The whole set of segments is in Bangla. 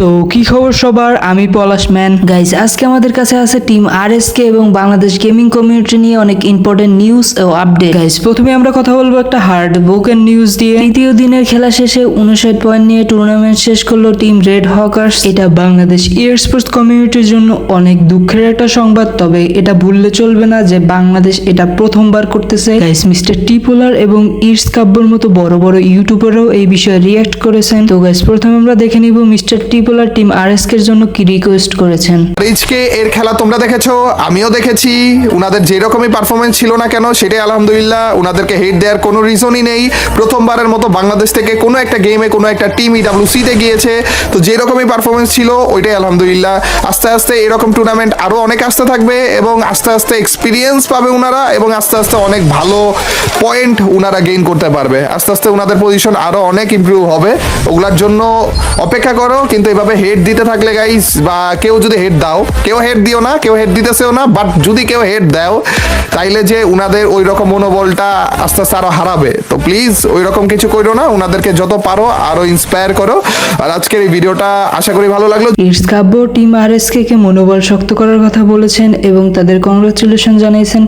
তো কি খবর সবার? আমি পলাশ ম্যান। গাইজ আজকে আমাদের কাছে আছে টিম আর এবং বাংলাদেশ গেমিং কমিউনিটি নিয়ে অনেক ইম্পর্টেন্ট নিউজ ও আপডেট গাইজ প্রথমে আমরা কথা বলব একটা হার্ড বোকেন নিউজ দিয়ে। তৃতীয় দিনের খেলা শেষে উনষাট পয়েন্ট নিয়ে টুর্নামেন্ট শেষ করল টিম রেড হকার্স এটা বাংলাদেশ স্পোর্টস কমিউনিটির জন্য অনেক দুঃখের একটা সংবাদ, তবে এটা ভুললে চলবে না যে বাংলাদেশ এটা প্রথমবার করতেছে। গাইজ মিস্টার টিপোলার এবং ইটস কাব্যর মতো বড় বড় ইউটিউবারও এই বিষয়ে রিয়াক্ট করেছেন। তো গাইজ প্রথমে আমরা দেখে নিব মিস্টার টিপোলার টিম আর এর জন্য কি রিকোয়েস্ট করেছেন? রিচকে এর খেলা তোমরা দেখেছ, আমিও দেখেছি। উনাদের যেরকমই পারফরমেন্স ছিল না কেন, সেটাই আলহামদুলিল্লাহ, উনাদেরকে হেড দেওয়ার কোনো রিজনই নেই। প্রথমবারের মতো বাংলাদেশ থেকে কোনো একটা গেমে কোনো একটা টিম ইডাব্লিউসিতে গিয়েছে। তো যেরকমই পারফরমেন্স ছিল, ওইটাই আলহামদুলিল্লাহ। আস্তে আস্তে এরকম টুর্নামেন্ট আরও অনেক আসতে থাকবে এবং আস্তে আস্তে এক্সপিরিয়েন্স পাবে উনারা এবং আস্তে আস্তে অনেক ভালো পয়েন্ট উনারা গেইন করতে পারবে। আস্তে আস্তে উনাদের পজিশন আরও অনেক ইমপ্রুভ হবে। ওগুলার জন্য অপেক্ষা করো, কিন্তু এভাবে হেড দিতে থাকলে গাইস বা কেউ যদি হেড দাও, কেউ হেড দিও না, কেউ হেড দিতেছেও না বাট যদি কেউ হেড দাও, তাইলে যে উনাদের ওই রকম মনোবলটা আস্তে আস্তে আরও হারাবে। তো প্লিজ ওই রকম কিছু করো না, উনাদেরকে যত পারো আরও ইন্সপায়ার করো। আর আজকের এই ভিডিওটা আশা করি ভালো লাগল। It's Kabya, team R S K মনোবল শক্ত করার কথা বলেছেন এবং তাদের কংগ্রাচুলেশন জানিয়েছেন।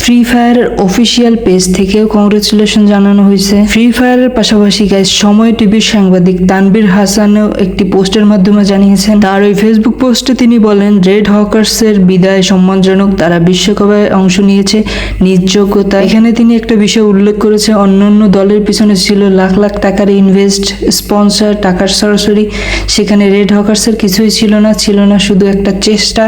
ফ্রি ফায়ারের অফিসিয়াল পেজ থেকেও কংগ্রাচুলেশন জানানো হয়েছে। ফ্রি ফায়ারের পাশাপাশি গাইজ সময় টিভির সাংবাদিক তানবীর হাসানও একটি পোস্টের মাধ্যমে জানিয়েছেন। তার ওই ফেসবুক পোস্টে তিনি বলেন রেড হকার্সের বিদায় সম্মানজনক, তারা বিশ্বকাপে অংশ নিয়েছে নিজ যোগ্যতা এখানে তিনি একটা বিষয় উল্লেখ করেছে অন্যান্য দলের পিছনে ছিল লাখ লাখ টাকার ইনভেস্ট স্পন্সর টাকার সরাসরি। সেখানে রেড হকার্সের কিছুই ছিল না ছিল না শুধু একটা চেষ্টা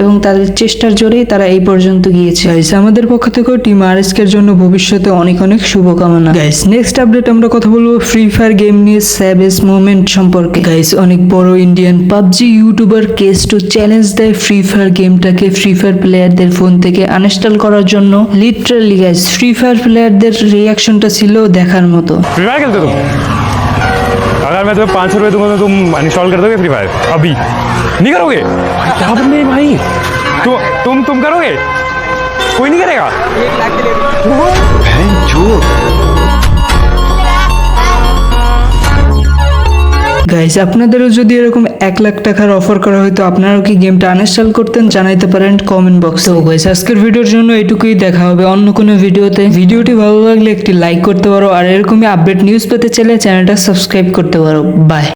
এবং তাদের চেষ্টার জোরেই তারা এই পর্যন্ত গিয়েছে। গাইস আমাদের পক্ষ থেকেও টিম আর এর জন্য ভবিষ্যতে অনেক অনেক শুভকামনা। গাইস নেক্সট আপডেট আমরা কথা বলব ফ্রি ফায়ার গেম নিয়ে স্যাভেজ মুভমেন্ট সম্পর্কে। গাইস অনেক বড় Indian PUBG YouTuber case to challenge দেয় ফ্রি ফায়ার গেমটাকে ফ্রি ফায়ার প্লেয়ারদের ফোন থেকে আনইনস্টল করার জন্য লিটারালি গাইস ফ্রি ফায়ার প্লেয়ারদের রিয়াকশনটা ছিল দেখার মতো फ्री फायर खेलते हो तुम अगर मैं तुम्हें पाँच सौ रुपये दूंगा तो तुम इंस्टॉल कर दोगे फ्री फायर अभी नहीं करोगे क्या बंदे हैं भाई तुम तुम तुम करोगे कोई नहीं करेगा গাইস আপনাদেরও যদি এরকম এক লাখ টাকার অফার করা হয়তো আপনারাও কি গেমটা আনইনস্টল করতেন? জানাইতে পারেন কমেন্ট বক্সে ও গাইস আজকের ভিডিওর জন্য এটুকুই দেখা হবে অন্য কোনো ভিডিওতে। ভিডিওটি ভালো লাগলে একটি লাইক করতে পারো, আর এরকমই আপডেট নিউজ পেতে চাইলে চ্যানেলটা সাবস্ক্রাইব করতে পারো। বাই